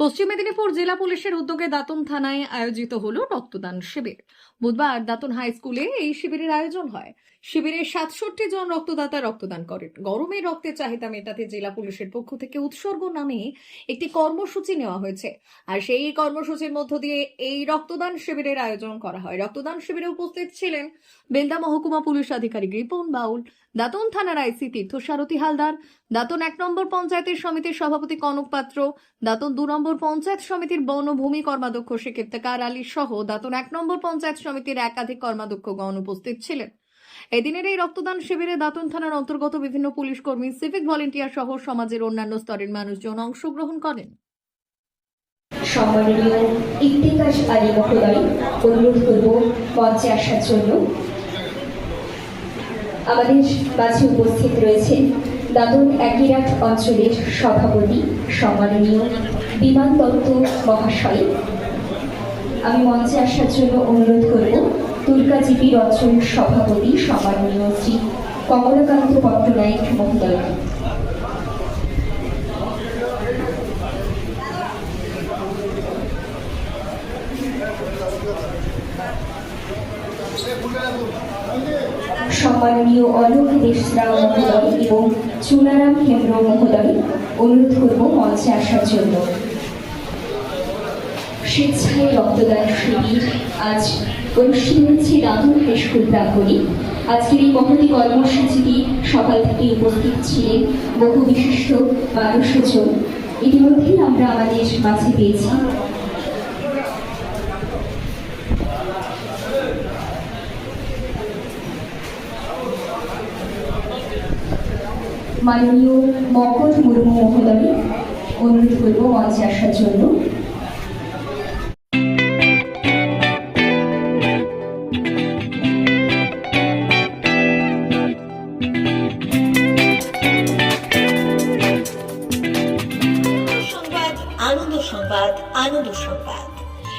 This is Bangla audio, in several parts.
পশ্চিম মেদিনীপুর জেলা পুলিশের উদ্যোগে দাতন থানায় আয়োজিত হল রক্তদান শিবির। বুধবার দাতন হাই স্কুলে এই শিবিরের আয়োজন হয়। শিবিরে সাতষট্টি জন রক্তদাতা রক্তদান করেন। গরমে রক্তের চাহিদা মেটাতে জেলা পুলিশের পক্ষ থেকে উৎসর্গ নামে একটি কর্মসূচি নেওয়া হয়েছে। আর সেই কর্মসূচির মধ্য দিয়ে এই রক্তদান শিবিরের আয়োজন করা হয়। রক্তদান শিবিরে উপস্থিত ছিলেন বেলদা মহকুমা পুলিশ আধিকারিক রিপন বাউল, দাতন থানার আইসি তীর্থ সারথী হালদার, দাতন এক নম্বর পঞ্চায়েতের সমিতির সভাপতি কনক পাত্র, দাতন দু নম্বর পঞ্চায়েত সমিতির বনভূমি কর্মাধ্যক্ষ শেখ ইফতেকার আলী সহ দাতন এক নম্বর পঞ্চায়েত সমিতির একাধিক কর্মাধ্যক্ষগণ উপস্থিত ছিলেন। এদিনের এই রক্তদান শিবিরে দাতন থানার অন্তর্গত বিভিন্ন পুলিশ কর্মী, সিভিক ভলেন্টিয়ার সহ সমাজের অন্যান্য স্তরের মানুষজন অংশগ্রহণ করেন। সম্মাননীয় ইফতেকার আলী মহোদয়, অনুরোধ করব মঞ্চে আমাদের মাঝে উপস্থিত রয়েছেন দাদন একইরাট অঞ্চলের সভাপতি, সম্মাননীয় বিমান দত্ত মহাশয়। আমি মঞ্চে আসার জন্য অনুরোধ করব দুর্গাজীবীর অঞ্চল সভাপতি, সম্মাননীয় শ্রী কমলাকান্ত পট্টনায়ক মহোদয়কে সম্মাননীয় অলোক দেশরাও মহোদয় এবং চুনারাম হেমব্র মহোদয়, অনুরোধ করব মঞ্চে আসার জন্য। স্বেচ্ছায় রক্তদান শিবির। আজ অনুষ্ঠিত হচ্ছে রাধুন হাই স্কুল প্রাঙ্গণে। আজকের এই মহতি কর্মসূচিটি সকাল থেকে উপস্থিত ছিলেন বহু বিশিষ্ট মানুষজন। ইতিমধ্যেই আমরা আমাদের মাঝে পেয়েছি। মাননীয় মকর মুর্মু মহোদয়, অনুরোধ করব মঞ্চে আসার জন্য।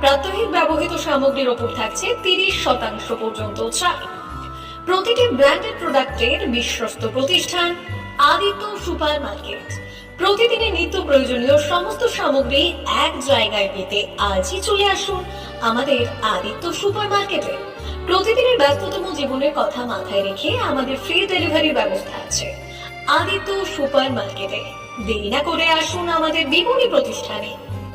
প্রাত্যহিক ব্যবহৃত সামগ্রীর ওপর থাকছে তিরিশ শতাংশ পর্যন্ত ছাড়। প্রতিটি ব্র্যান্ডেড প্রোডাক্টের বিশ্বস্ত প্রতিষ্ঠান, আদিত্য সুপার মার্কেট প্রতিদিনের নিত্য প্রয়োজনীয় সমস্ত সামগ্রী এক জায়গায় পেতে আজই চলে আসুন আমাদের আদিত্য সুপার মার্কেটে প্রতিদিনের ব্যস্ততম জীবনের কথা মাথায় রেখে আমাদের ফ্রি ডেলিভারির ব্যবস্থা আছে। আদিত্য সুপার মার্কেটে দেরি না করে আসুন আমাদের বিপণী প্রতিষ্ঠানে।